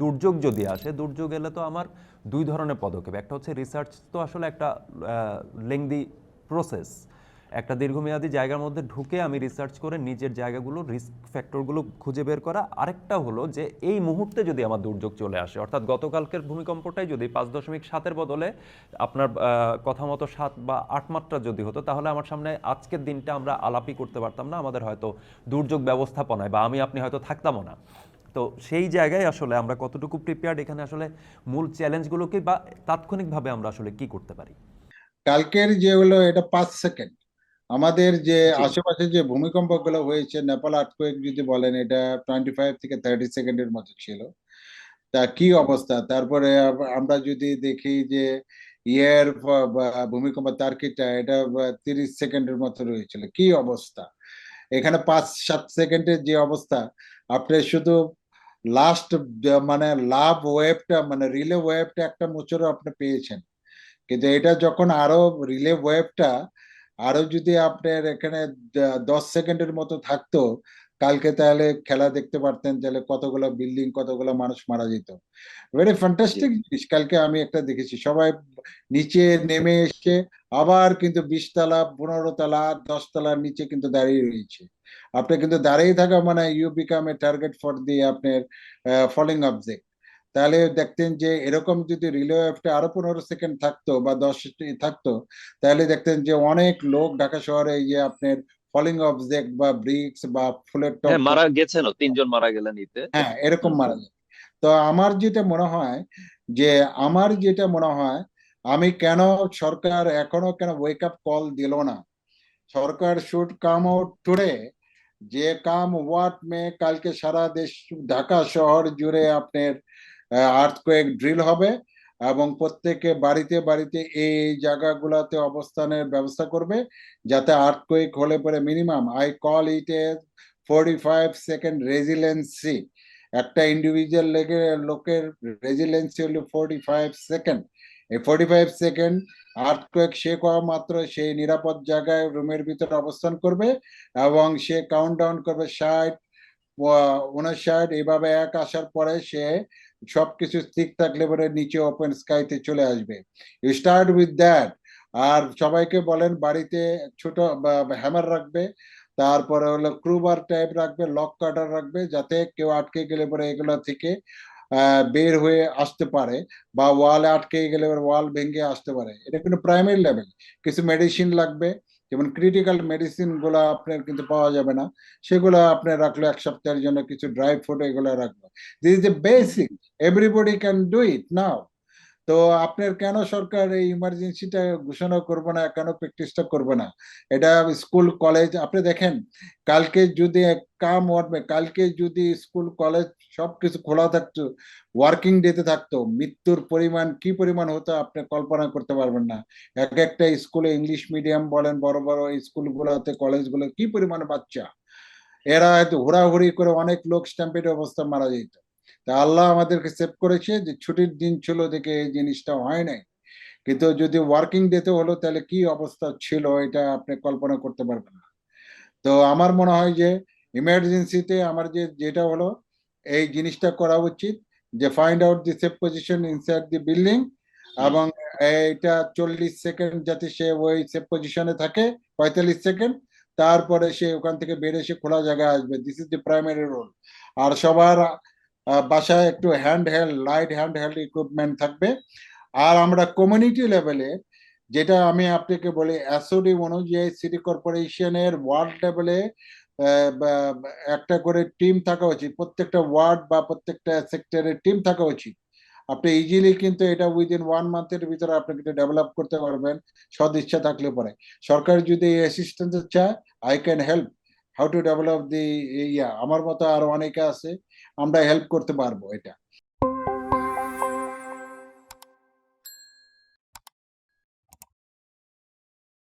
দুর্যোগ যদি আসে, দুর্যোগ এলে তো আমার দুই ধরনের পদক্ষেপ। একটা হচ্ছে রিসার্চ তো আসলে একটা লেংদি প্রসেস একটা দীর্ঘমেয়াদী জায়গার মধ্যে ঢুকে আমি রিসার্চ করে নিজের জায়গাগুলো রিস্ক ফ্যাক্টরগুলো খুঁজে বের করা। আরেকটা হলো যে, এই মুহূর্তে যদি আমার দুর্যোগ চলে আসে, অর্থাৎ গতকালকের ভূমিকম্পটাই যদি পাঁচ দশমিক সাতের বদলে আপনার কথা মতো সাত বা আট মাত্রা যদি হতো, তাহলে আমার সামনে আজকের দিনটা আমরা আলাপি করতে পারতাম না। আমাদের হয়তো দুর্যোগ ব্যবস্থাপনায় বা আমি আপনি হয়তো থাকতামও না। তো সেই জায়গায় আসলে আমরা কতটুকু প্রিপেয়ার্ড এখানে আসলে মূল চ্যালেঞ্জগুলোকে বা তাৎক্ষণিকভাবে আমরা আসলে কি করতে পারি? কালকের যে হলো এটা পাঁচ সেকেন্ড আমাদের যে। আশেপাশে যে ভূমিকম্পগুলো হয়েছে নেপাল আর্থকোয়েক যদি বলেন এটা টোয়েন্টি ফাইভ থেকে থার্টি সেকেন্ডের মতো ছিল। তা কি অবস্থা? তারপরে আমরা যদি দেখি যে ইয়ের ভূমিকম্প তার্কিটা এটা তিরিশ সেকেন্ডের মতো রয়েছিল। কি অবস্থা? এখানে পাঁচ সাত সেকেন্ডের যে অবস্থা আপনি শুধু লাস্ট মানে লাভ ওয়েভটা মানে রিলে ওয়েভটা একটা মোচরও আপনি পেয়েছেন। কিন্তু এটা যখন আরও রিলে ওয়েভটা আরও যদি আপনার এখানে দশ সেকেন্ডের মতো থাকতো কালকে তাহলে খেলা দেখতে পারতেন তাহলে কতগুলো বিল্ডিং কতগুলো মানুষ মারা যেত। ভেরি ফ্যান্টাস্টিক জিনিস কালকে আমি একটা দেখেছি। সবাই নিচে নেমে এসে আবার কিন্তু বিশ তলা পনেরো তলা দশ তলার নিচে কিন্তু দাঁড়িয়ে রয়েছে। আপনি কিন্তু দাঁড়িয়ে থাকা মানে you become a target for the আপনার ফলিং অবজেক্ট তাহলে দেখতেন যে এরকম যদি রিলে ওয়েভটা আরও পনেরো সেকেন্ড থাকতো বা দশ থাকতো তাহলে দেখতেন যে অনেক লোক ঢাকা শহরে যে আপনার ফলিং অবজেক্ট বা ব্রিক্স বা ফুলের টপ হ্যাঁ মারা গেছেন তিনজন মারা গেলেন ইতে হ্যাঁ এরকম মারা যায় তো আমার যেটা মনে হয় যে আমার যেটা মনে হয় আমি কেন সরকার এখনও কেন ওয়েক আপ কল দিল না? সরকার শুড কাম আউট টুডে যে কাম হোয়াট মে কালকে সারা দেশ, ঢাকা শহর জুড়ে আপনার আর্থকোয়েক ড্রিল হবে এবং প্রত্যেকে বাড়িতে বাড়িতে এই জায়গাগুলোতে অবস্থানের ব্যবস্থা করবে যাতে আর্থকোয়েক হলে পরে minimum I call it a forty five second resiliency একটা ইন্ডিভিজুয়াল লেগে, লোকের রেজিলেন্সি হলো forty five second forty five second earthquake shake হওয়া মাত্র সেই নিরাপদ জায়গায় রুমের ভিতরে অবস্থান করবে এবং সে কাউন্ট ডাউন করবে ষাট উনষাট এইভাবে এক আসার পরে সে সবকিছু স্থির থাকলে পরে নিচে ওপেন স্কাইতে চলে আসবে। স্টার্ট উইথ দ্যাট আর সবাইকে বলেন বাড়িতে ছোট হ্যামার রাখবে, তারপরে হলো ক্রুবার টাইপ রাখবে লক কাটার রাখবে, যাতে কেউ আটকে গেলে পরে এগুলো থেকে বের হয়ে আসতে পারে বা ওয়ালে আটকে গেলে ওয়াল ভেঙে আসতে পারে। এটা কিন্তু প্রাইমারি লেভেল কিছু মেডিসিন লাগবে, যেমন ক্রিটিক্যাল মেডিসিনগুলা আপনার কিন্তু পাওয়া যাবে না। সেগুলো আপনার রাখল এক সপ্তাহের জন্য কিছু ড্রাই ফ্রুট এগুলো রাখল this is the basic everybody can do it now তো আপনার কেন সরকার এই ইমার্জেন্সিটা ঘোষণা করবে না? কেন প্র্যাকটিসটা করবে না? এটা স্কুল কলেজ আপনি দেখেন, কালকে যদি কাম ওয়ার্ডবে কালকে যদি স্কুল কলেজ সবকিছু খোলা থাকতো ওয়ার্কিং ডেতে থাকতো, মৃত্যুর পরিমাণ, কি পরিমাণ হতো আপনি কল্পনা করতে পারবেন না। এক একটা স্কুলে ইংলিশ মিডিয়াম বলেন, বড় বড় স্কুলগুলোতে কলেজগুলো কি পরিমাণ বাচ্চা? এরা হয়তো হুড়াহুড়ি করে অনেক লোক স্ট্যাম্পেড অবস্থা মারা যেত। তা আল্লাহ আমাদেরকে সেভ করেছে যে ছুটির দিন ছিল দেখে এই জিনিসটা হয় নাই। কিন্তু যদি ওয়ার্কিং ডেতে হলো তাহলে কি অবস্থা ছিল এটা আপনি কল্পনা করতে পারবেন না। তো আমার মনে হয় যে ইমার্জেন্সিতে আমার যে যেটা হলো এই জিনিসটা করা উচিত যে find out the safe position inside the building এবং এইটা চল্লিশ সেকেন্ড যাতে সে ওই সেফ পজিশনে থাকে পঁয়তাল্লিশ সেকেন্ড তারপরে সে ওখান থেকে বেরিয়ে সে খোলা জায়গায় আসবে। This is the primary role আর সবার বাসায় একটু hand held light hand held equipment থাকবে। আর আমরা কমিউনিটি লেভেলে যেটা আমি আপনাকে বলি অ্যাসোডি অনুযায়ী সিটি কর্পোরেশনের ওয়ার্ড লেভেলে একটা করে টিম থাকা উচিত। প্রত্যেকটা ওয়ার্ড বা প্রত্যেকটা সেক্টরের টিম থাকা উচিত। আপনি ইজিলি কিন্তু এটা উইদিন ওয়ান মান্থের ভিতরে আপনি কিন্তু ডেভেলপ করতে পারবেন সদ ইচ্ছা থাকলে পরে। সরকার যদি অ্যাসিস্ট্যান্স চায় I can help how to develop the yeah আমার মতো আরও অনেকে আছে, আমরা হেল্প করতে পারব এটা।